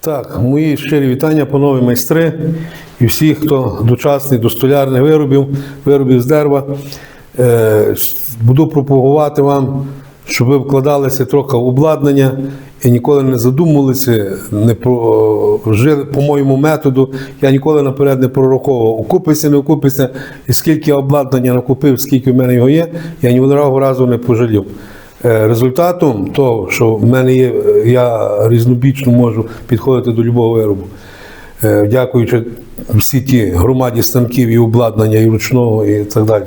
Так, мої щирі вітання, панове майстри і всі, хто дочасний до столярних виробів, виробів з дерева. Е, буду пропагувати вам, щоб ви вкладалися трохи в обладнання і ніколи не задумувалися, не про, жили по моєму методу. Я ніколи наперед не прораховував, окупиться, не окупиться, і скільки обладнання накупив, скільки в мене його є, я ні одного разу не пожалів. Е, Результатом того, що в мене є, я різнобічно можу підходити до любого виробу. Е, Дякуючи всі ті громаді станків і обладнання, і ручного, і так далі.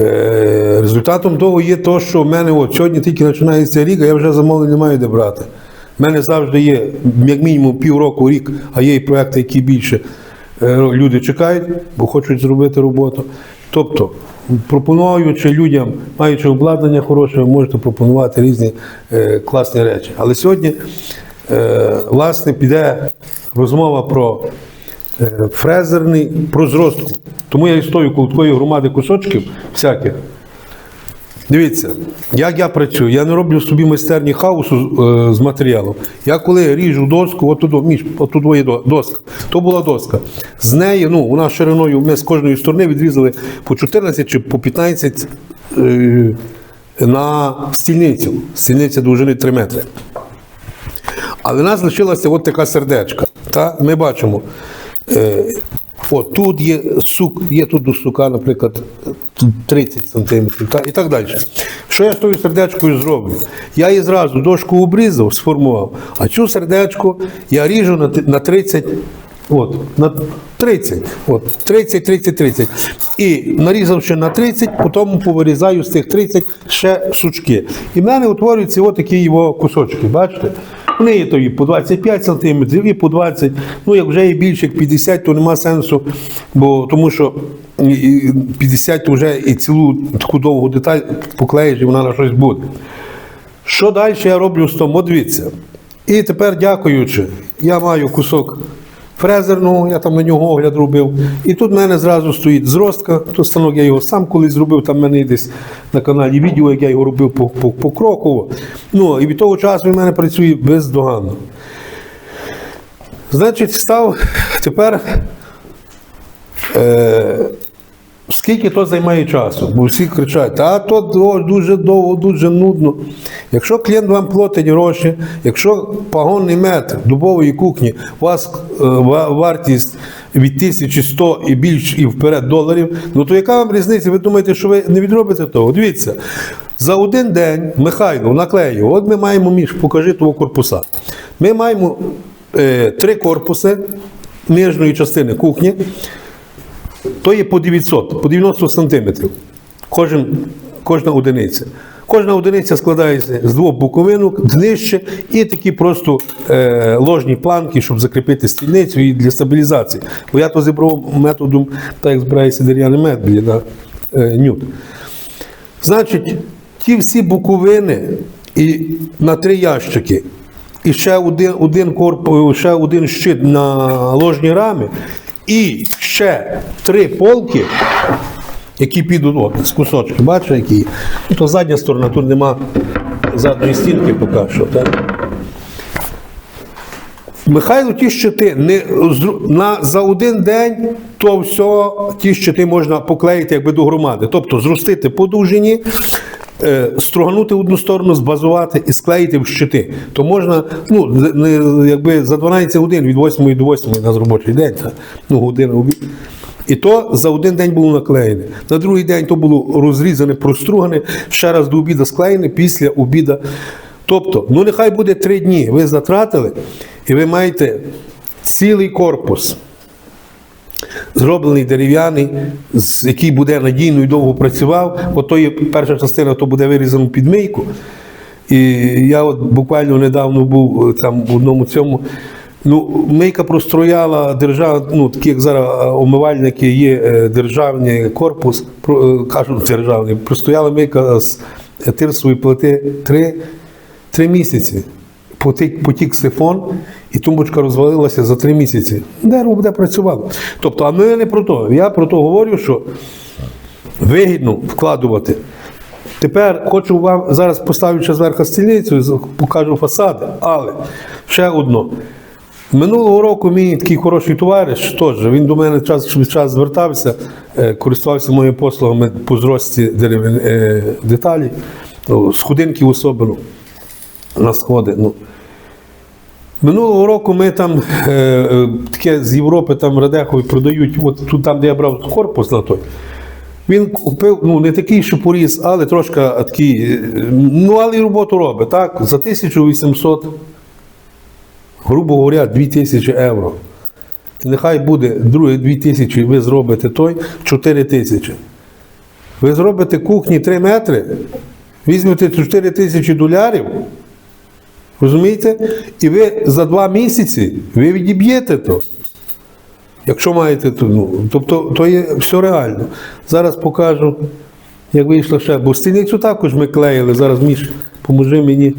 Е, Результатом того є те, що в мене от сьогодні тільки починається рік, а я вже замовлень не маю де брати. У мене завжди є як мінімум півроку, рік, а є і проекти, які більше люди чекають, бо хочуть зробити роботу. Тобто, пропонуючи людям, маючи обладнання хороше, ви можете пропонувати різні е, класні речі. Але сьогодні, е, власне, піде розмова про е, фрезерний, про зростку. Тому я і стою коло такої громади кусочків всяких. Дивіться, як я працюю, я не роблю собі майстерні хаосу е, з матеріалу. Я коли ріжу доску, от тут, між, от тут є доска. То була доска. З неї, ну, вона шириною, ми з кожної сторони відрізали по 14 чи по 15 е, на стільницю. Стільниця довжини 3 метри. Але в нас лишилася от така сердечка. Та? Ми бачимо. Е, от тут є сук, є тут до сука, наприклад, 30 сантиметрів та, і так далі. Що я з тою сердечкою зроблю? Я її зразу дошку обрізав, сформував, а цю сердечку я ріжу на, на 30. От, на 30, от, 30, 30, 30. І нарізавши на 30, потім повирізаю з тих 30 ще сучки. І в мене утворюються отакі його кусочки, бачите? Вони є то по 25 см, і по 20 Ну, як вже і більше, як 50, то нема сенсу, бо тому що і- і 50 то вже і цілу таку довгу деталь поклеїш, і вона на щось буде. Що далі я роблю з тому? Дивіться. І тепер, дякуючи, я маю кусок фрезерного, я там на нього огляд робив. І тут в мене зразу стоїть зростка. Тут станок я його сам колись зробив, там в мене десь на каналі відео, як я його робив по, по. Ну, і від того часу в мене працює бездоганно. Значить, став тепер. Е, Скільки то займає часу? Бо всі кричать, а то дуже довго, дуже нудно. Якщо клієнт вам платить гроші, якщо пагонний метр дубової кухні, у вас е, вартість від 1100 і більш і вперед доларів, ну то яка вам різниця? Ви думаєте, що ви не відробите того? Дивіться, за один день Михайло наклеїв, от ми маємо між, покажи того корпуса. Ми маємо е, три корпуси нижньої частини кухні. То є по 900, по 90 сантиметрів. Кожен, кожна одиниця. Кожна одиниця складається з двох боковинок, днище і такі просто е, ложні планки, щоб закріпити стільницю і для стабілізації. Бо я то зібрав методом, так як збирається дерев'яний мед на е, нют. Значить, ті всі боковини і на три ящики, і ще один, один корпус, ще один щит на ложні рами, і ще три полки, які підуть з кусочки. Бачите, які? Ну, то задня сторона, тут нема задньої стінки поки що. Так? Михайло, ті щити не на за один день, то все ті щити можна поклеїти якби до громади. Тобто зростити по довжині, струганути одну сторону, збазувати і склеїти в щити. То можна, ну, не, якби за 12 годин від 8 до 8 у нас робочий день, ну, година. І то за один день було наклеєне. На другий день то було розрізане, простругане, ще раз до обіду склеєне, після обіду. Тобто, ну нехай буде три дні. Ви затратили, і ви маєте цілий корпус, зроблений дерев'яний, який буде надійно і довго працював. От то є перша частина, то буде вирізано під мийку. І я от буквально недавно був е, там в одному цьому. Ну, мийка прострояла держава, ну такі як зараз е, омивальники є е, державний корпус, кажуть державний, простояла мийка з тирсової плити три, три місяці. Потік, потік сифон, і тумбочка розвалилася за три місяці. Дерево буде працювало. Тобто, а ми не про то. Я про то говорю, що вигідно вкладувати Тепер хочу вам зараз поставлю зверху стільницю, покажу фасади, але ще одно. Минулого року мій такий хороший товариш, теж, він до мене час час звертався, е, користувався моїми послугами по зрості е, деталей, ну, сходинків особливо на сходи. Ну. Минулого року ми там е, е, таке з Європи там Радехові продають, от тут там, де я брав корпус на той. Він купив, ну не такий, що поріс, але трошки такий, е, ну але й роботу робить, так? За 1800, грубо говоря, 2000 євро. Нехай буде друге 2000, ви зробите той 4 тисячі. Ви зробите кухні 3 метри, візьмете 4 тисячі долярів, розумієте? І ви за два місяці ви відіб'єте то. Якщо маєте то, ну, тобто то є все реально. Зараз покажу, як вийшло ще. Бо стільницю також ми клеїли. Зараз Міш, поможи мені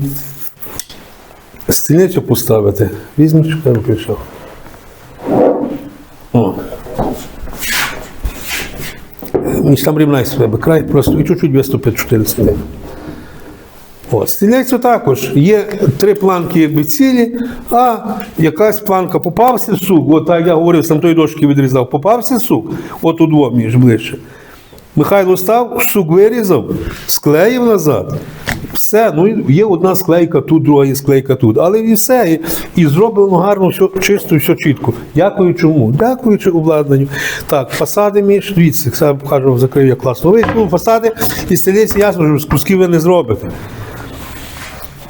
стільницю поставити. Візьми, що пішов. О. Міш там рівнай себе край, просто і чуть-чуть виступить 4 см. От, стільницю також є три планки якби цілі, а якась планка попався сук, от так я говорив, сам той дошки відрізав, попався сук, от у двох між ближче. Михайло став, сук вирізав, склеїв назад. Все, ну є одна склейка тут, друга є склейка тут. Але і все. І, і зроблено гарно, все чисто, все чітко. Дякую чому? Дякуючи обладнанню. Так, фасади між, дивіться, я покажу, закрив я класно. Ви ну, фасади і стелиці, ясно, що з кусків ви не зробите.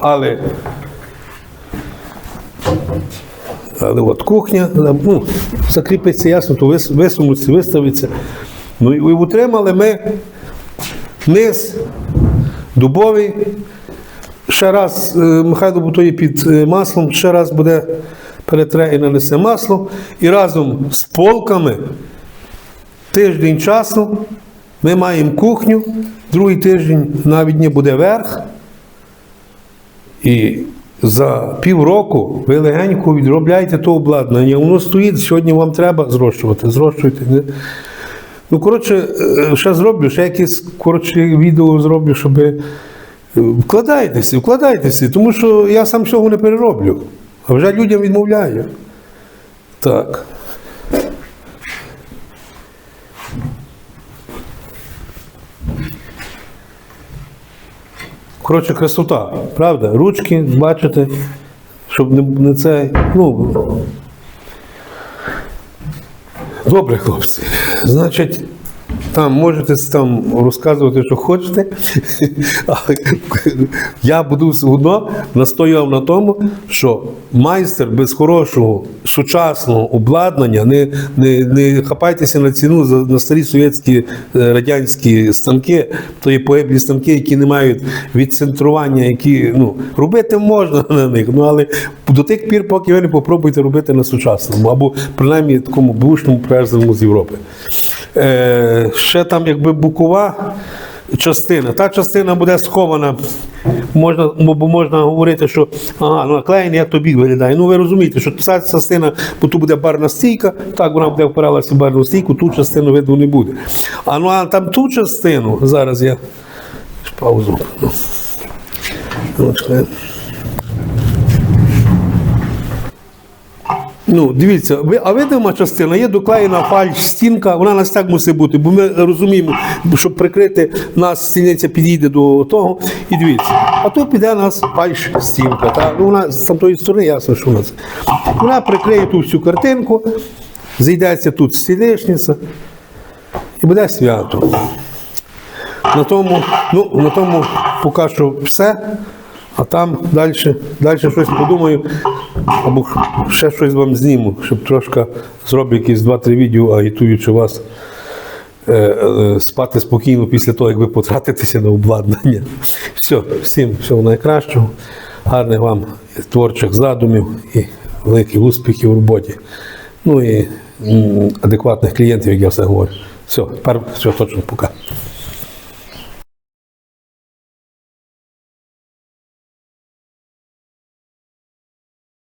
Але. Але от кухня, ну, закріпиться ясно, то вис- висунуться, виставиться. Ну і утримали ми низ дубовий. Ще раз Михайло Бутої під е, маслом, ще раз буде перетре і нанесе масло. І разом з полками тиждень часу ми маємо кухню, другий тиждень навіть не буде верх. І за півроку ви легенько відробляєте то обладнання. Воно стоїть, сьогодні вам треба зрощувати. Зрощуйте. Ну, коротше, е, ще зроблю, ще якесь коротше, відео зроблю, щоб вкладайтеся, вкладайтеся, тому що я сам цього не перероблю. А вже людям відмовляю. Так. Коротше, красота, правда? Ручки, бачите, щоб не, це. Ну, добре, хлопці. Значить, там можете там розказувати, що хочете. Я буду все одно настояв на тому, що майстер без хорошого сучасного обладнання не, не, не хапайтеся на ціну за на старі совєтські е, радянські станки, то є погиблі станки, які не мають відцентрування, які ну, робити можна на них, ну але до тих пір, поки ви не попробуєте робити на сучасному, або принаймні такому бушному привезеному з Європи. Е, ще там якби бокова частина. Та частина буде схована. Можна, бо можна говорити, що ага, ну наклеєний, як тобі виглядає. Ну ви розумієте, що ця частина, бо тут буде барна стійка, так вона буде впиралася в барну стійку, ту частину видно не буде. А ну а там ту частину, зараз я паузу. Ну. Дивіться, ви, а видима частина є доклеєна фальш стінка, вона нас так мусить бути, бо ми розуміємо, щоб прикрити нас, стільниця підійде до того. І дивіться, а тут піде нас фальш стінка. Та? Ну, вона з тамтої сторони, ясно, що у нас. Вона прикриє ту всю картинку, зійдеться тут стілешниця і буде свято. На тому, ну, на тому поки що все. А там далі, далі щось подумаю, або ще щось вам зніму, щоб трошки зроблю якісь 2-3 відео, агітуючи вас е, е, спати спокійно після того, як ви потратитеся на обладнання. Все, всім всього найкращого, гарних вам творчих задумів і великих успіхів у роботі. Ну і адекватних клієнтів, як я все говорю. Все, тепер все точно пока.